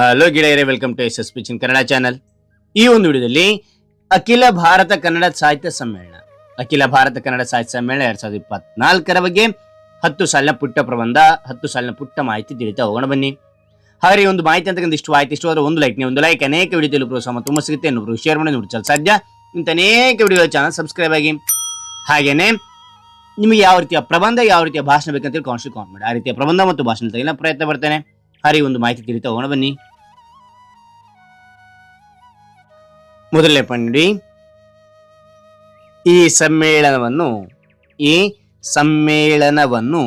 Hello ಗೆಳೆಯರೇ welcome to S S ಪಿಚಿನ್ Kannada channel ಈ ಒಂದು ವಿಡಿಯೋದಲ್ಲಿ ಅಖಿಲ ಭಾರತ ಕನ್ನಡ ಸಾಹಿತ್ಯ ಸಮ್ಮೇಳನ. ಅಖಿಲ ಭಾರತ ಕನ್ನಡ ಸಾಹಿತ್ಯ ಸಮ್ಮೇಳನ ಎರಡ್ ಸಾವಿರದ ಇಪ್ಪತ್ನಾಲ್ಕರ ಬಗ್ಗೆ ಹತ್ತು ಸಾಲಿನ ಪುಟ್ಟ ಪ್ರಬಂಧ, ಹತ್ತು ಸಾಲಿನ ಪುಟ್ಟ ಮಾಹಿತಿ ತಿಳಿತಾ ಹೋಗೋಣ ಬನ್ನಿ. ಹಾಗೆ ಒಂದು ಮಾಹಿತಿ ಅಂತಕ್ಕಂಥ ಇಷ್ಟು ಆಯ್ತು, ಇಷ್ಟು ಆದರೆ ಒಂದು ಲೈಕ್ ನೀವು ಒಂದು ಲೈಕ್ ಅನೇಕ ವಿಡಿಯೋದಲ್ಲಿ ಸಮ ತುಂಬ ಸಿಗುತ್ತೆ ಇನ್ನೊಬ್ರು ಶೇರ್ ಮಾಡಿ ನೋಡಿ ಸಾಧ್ಯ. ಇಂಥ ಅನೇಕ ವಿಡಿಯೋ ಚಾನಲ್ ಸಬ್ಸ್ಕ್ರೈಬ್ ಆಗಿ. ಹಾಗೇನೆ, ನಿಮಗೆ ಯಾವ ರೀತಿಯ ಪ್ರಬಂಧ, ಯಾವ ರೀತಿಯ ಭಾಷಣ ಬೇಕಂತೇಳಿ ಕಾನ್ಸ್ಟ್ರಿ ಕಾಮೆಂಟ್ ಮಾಡಿ. ಆ ರೀತಿಯ ಪ್ರಬಂಧ ಮತ್ತು ಭಾಷಣ ತೆಗೆಲ್ಲ ಪ್ರಯತ್ನ ಪಡ್ತೇನೆ. ಹಾಗೆ ಒಂದು ಮಾಹಿತಿ ತಿಳಿತಾ ಹೋಗೋಣ ಬನ್ನಿ. ಮೊದಲನೇ ಪಂಡಿ. ಈ ಸಮ್ಮೇಳನವನ್ನು ಈ ಸಮ್ಮೇಳನವನ್ನು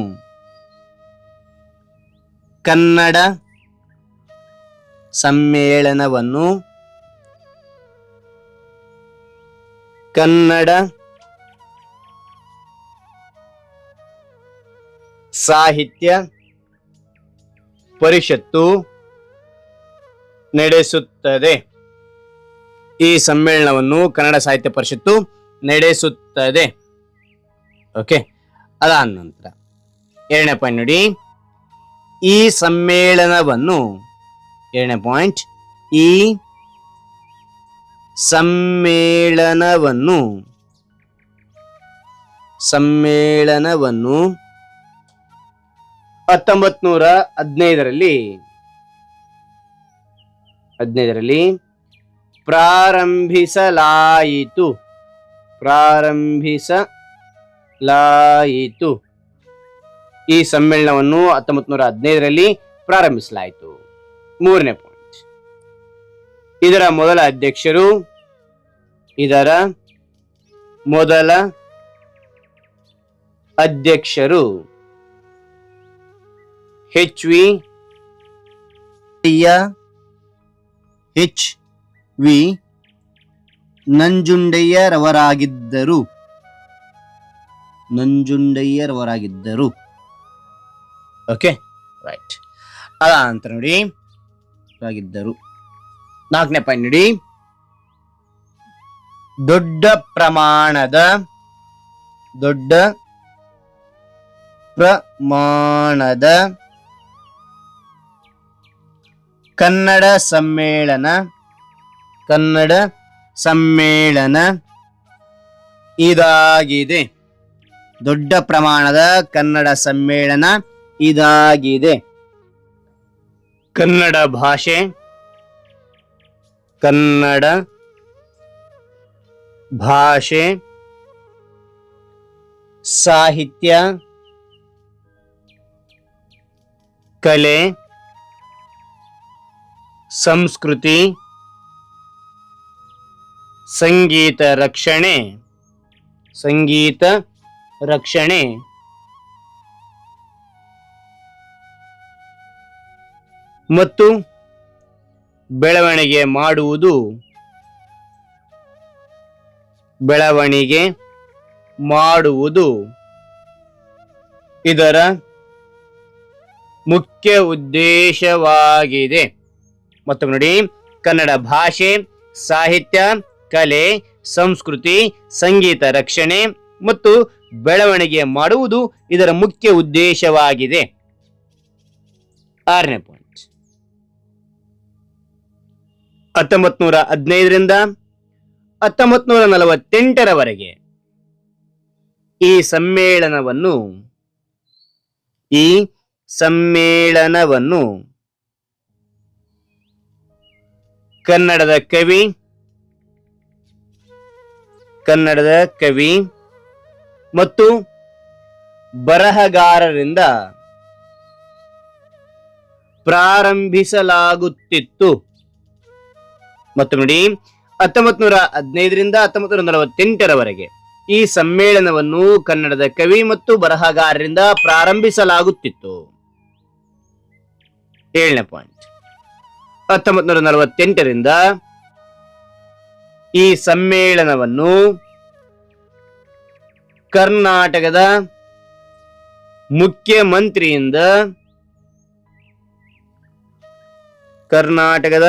ಕನ್ನಡ ಸಮ್ಮೇಳನವನ್ನು ಕನ್ನಡ ಸಾಹಿತ್ಯ ಪರಿಷತ್ತು ನಡೆಸುತ್ತದೆ. ಈ ಸಮ್ಮೇಳನವನ್ನು ಕನ್ನಡ ಸಾಹಿತ್ಯ ಪರಿಷತ್ತು ನಡೆಸುತ್ತದೆ. ಓಕೆ ಅದಾದ ನಂತರ ಎರಡನೇ ಪಾಯಿಂಟ್ ನೋಡಿ. ಈ ಸಮ್ಮೇಳನವನ್ನು ಎರಡನೇ ಪಾಯಿಂಟ್ ಈ ಸಮ್ಮೇಳನವನ್ನು ಸಮ್ಮೇಳನವನ್ನು ಹತ್ತೊಂಬತ್ ನೂರ ಹದಿನೈದರಲ್ಲಿ ಹದಿನೈದರಲ್ಲಿ ಪ್ರಾರಂಭಿಸಲಾಯಿತು. ಪ್ರಾರಂಭಿಸಲಾಯಿತು. ಈ ಸಮ್ಮೇಳನವನ್ನು ಹತ್ತೊಂಬತ್ತು ನೂರ ಹದಿನೈದರಲ್ಲಿ ಪ್ರಾರಂಭಿಸಲಾಯಿತು. ಮೂರನೇ ಪಾಯಿಂಟ್ ಇದರ ಮೊದಲ ಅಧ್ಯಕ್ಷರು, ಇದರ ಮೊದಲ ಅಧ್ಯಕ್ಷರು ಹೆಚ್ ವಿ ಹೆಚ್ ವಿ. ನಂಜುಂಡಯ್ಯರವರಾಗಿದ್ದರು. ನಂಜುಂಡಯ್ಯರವರಾಗಿದ್ದರು. Okay, right. ಅದ ಅಂತ ನೋಡಿ. ಆಗಿದ್ದರು. ನಾಲ್ಕನೇ ಪಾಯಿಂಟ್ ನೋಡಿ. ದೊಡ್ಡ ಪ್ರಮಾಣದ ದೊಡ್ಡ ಪ್ರಮಾಣದ ಕನ್ನಡ ಸಮ್ಮೇಳನ ಕನ್ನಡ ಸಮ್ಮೇಳನ ಇದಾಗಿದೆ. ದೊಡ್ಡ ಪ್ರಮಾಣದ ಕನ್ನಡ ಸಮ್ಮೇಳನ ಇದಾಗಿದೆ. ಕನ್ನಡ ಭಾಷೆ ಕನ್ನಡ ಭಾಷೆ, ಸಾಹಿತ್ಯ, ಕಲೆ, ಸಂಸ್ಕೃತಿ ಸಂಗೀತ ರಕ್ಷಣೆ. ಸಂಗೀತ ರಕ್ಷಣೆ. ಮತ್ತು ಬೆಳವಣಿಗೆ ಮಾಡುವುದು. ಬೆಳವಣಿಗೆ ಮಾಡುವುದು. ಇದರ ಮುಖ್ಯ ಉದ್ದೇಶವಾಗಿದೆ. ಮತ್ತು ನೋಡಿ, ಕನ್ನಡ ಭಾಷೆ, ಸಾಹಿತ್ಯ ಕಲೆ, ಸಂಸ್ಕೃತಿ, ಸಂಗೀತ ರಕ್ಷಣೆ ಮತ್ತು ಬೆಳವಣಿಗೆ ಮಾಡುವುದು ಇದರ ಮುಖ್ಯ ಉದ್ದೇಶವಾಗಿದೆ. ಆರನೇ ಪಾಯಿಂಟ್ ಹತ್ತೊಂಬತ್ ನೂರ ಹದಿನೈದರಿಂದ ಹತ್ತೊಂಬತ್ ನೂರ ನಲವತ್ತೆಂಟರವರೆಗೆ ಈ ಸಮ್ಮೇಳನವನ್ನು ಈ ಸಮ್ಮೇಳನವನ್ನು ಕನ್ನಡದ ಕವಿ ಕನ್ನಡದ ಕವಿ ಮತ್ತು ಬರಹಗಾರರಿಂದ ಪ್ರಾರಂಭಿಸಲಾಗುತ್ತಿತ್ತು. ಮತ್ತು ನೋಡಿ ಹತ್ತೊಂಬತ್ ನೂರ ಹದಿನೈದರಿಂದ ಹತ್ತೊಂಬತ್ತು ನೂರ ನಲವತ್ತೆಂಟರವರೆಗೆ ಈ ಸಮ್ಮೇಳನವನ್ನು ಕನ್ನಡದ ಕವಿ ಮತ್ತು ಬರಹಗಾರರಿಂದ ಪ್ರಾರಂಭಿಸಲಾಗುತ್ತಿತ್ತು. ಏಳನೇ ಪಾಯಿಂಟ್ ಹತ್ತೊಂಬತ್ ನೂರ ನಲವತ್ತೆಂಟರಿಂದ ಈ ಸಮ್ಮೇಳನವನ್ನು ಕರ್ನಾಟಕದ ಮುಖ್ಯಮಂತ್ರಿಯಿಂದ ಕರ್ನಾಟಕದ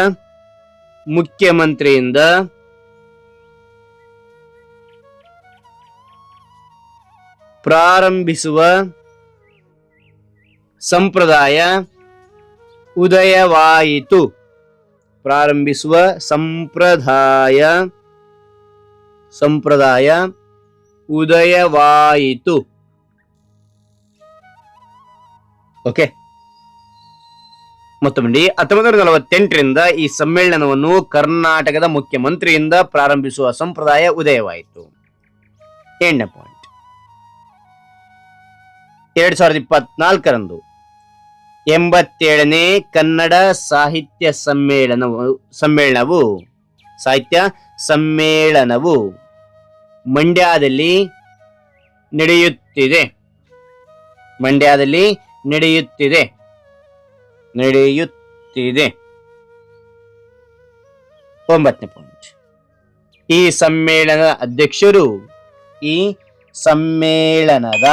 ಮುಖ್ಯಮಂತ್ರಿಯಿಂದ ಪ್ರಾರಂಭಿಸುವ ಸಂಪ್ರದಾಯ ಉದಯವಾಯಿತು. ಪ್ರಾರಂಭಿಸುವ ಸಂಪ್ರದಾಯ. ಸಂಪ್ರದಾಯ ಉದಯವಾಯಿತು. ಓಕೆ ಮತ್ತೊಮ್ಮೆ ಹತ್ತೊಂಬತ್ತು ನಲವತ್ತೆಂಟರಿಂದ ಈ ಸಮ್ಮೇಳನವನ್ನು ಕರ್ನಾಟಕದ ಮುಖ್ಯಮಂತ್ರಿಯಿಂದ ಪ್ರಾರಂಭಿಸುವ ಸಂಪ್ರದಾಯ ಉದಯವಾಯಿತು. ಪಾಯಿಂಟ್ ಎರಡ್ ಸಾವಿರದ ಇಪ್ಪತ್ನಾಲ್ಕರಂದು ಎಂಬತ್ತೇಳನೇ ಕನ್ನಡ ಸಾಹಿತ್ಯ ಸಮ್ಮೇಳನವು ಸಮ್ಮೇಳನವು, ಸಾಹಿತ್ಯ ಸಮ್ಮೇಳನವು ಮಂಡ್ಯದಲ್ಲಿ ನಡೆಯುತ್ತಿದೆ. ಮಂಡ್ಯದಲ್ಲಿ ನಡೆಯುತ್ತಿದೆ. ನಡೆಯುತ್ತಿದೆ. ಒಂಬತ್ತನೇ ಪಾಯಿಂಟ್ ಈ ಸಮ್ಮೇಳನದ ಅಧ್ಯಕ್ಷರು ಈ ಸಮ್ಮೇಳನದ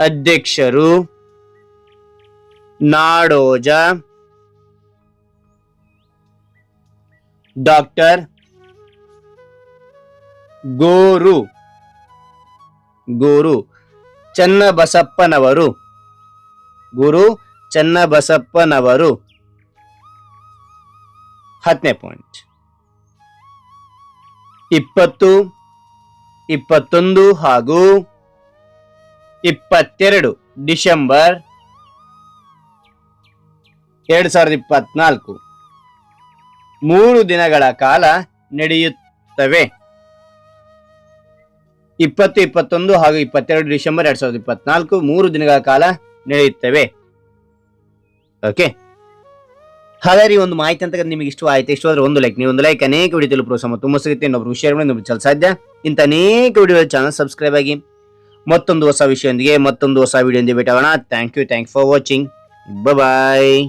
ಅಧ್ಯಕ್ಷರು ನಾಡೋಜ. ಡಾಕ್ಟರ್ ಗೋರು. ಗೋರು ಚನ್ನಬಸಪ್ಪನವರು. ಗುರು ಚನ್ನಬಸಪ್ಪನವರು. ಹತ್ತನೇ ಪಾಯಿಂಟ್. ಇಪ್ಪತ್ತು ಇಪ್ಪತ್ತೊಂದು ಹಾಗೂ ಇಪ್ಪತ್ತೆರಡು ಡಿಸೆಂಬರ್ ಎರಡು ಸಾವಿರದ ಇಪ್ಪತ್ನಾಲ್ಕು. ಮೂರು ದಿನಗಳ ಕಾಲ ನಡೆಯುತ್ತವೆ. ಇಪ್ಪತ್ತು, ಇಪ್ಪತ್ತೊಂದು ಹಾಗೂ ಇಪ್ಪತ್ತೆರಡು ಡಿಸೆಂಬರ್ ಎರಡ್ ಸಾವಿರದ ಇಪ್ಪತ್ನಾಲ್ಕು ಮೂರು ದಿನಗಳ ಕಾಲ ನಡೆಯುತ್ತವೆ. ಓಕೆ ಹಾಗಾದ್ರೆ ಒಂದು ಮಾಹಿತಿ ಅಂತ ನಿಮಗೆ ಇಷ್ಟು ಇಷ್ಟವಾದ್ರೆ ಒಂದು ಲೈಕ್ ನೀವು ಒಂದು ಲೈಕ್ ಅನೇಕ ವಿಡಿಯೋ ಸಮ ತುಂಬ ಸಿಗುತ್ತೆ. ಇನ್ನೊಬ್ರು ಶೇರ್ ಮಾಡಿ ಸಾಧ್ಯ. ಇಂಥ ಅನೇಕ ವಿಡಿಯೋ ಚಾನಲ್ ಸಬ್ಸ್ಕ್ರೈಬ್ ಆಗಿ ಮತ್ತೊಂದು ಹೊಸ ವಿಷಯದೊಂದಿಗೆ, ಮತ್ತೊಂದು ಹೊಸ ವಿಡಿಯೋ ಭೇಟಿ ಆಗೋಣ thank you thank for watching bye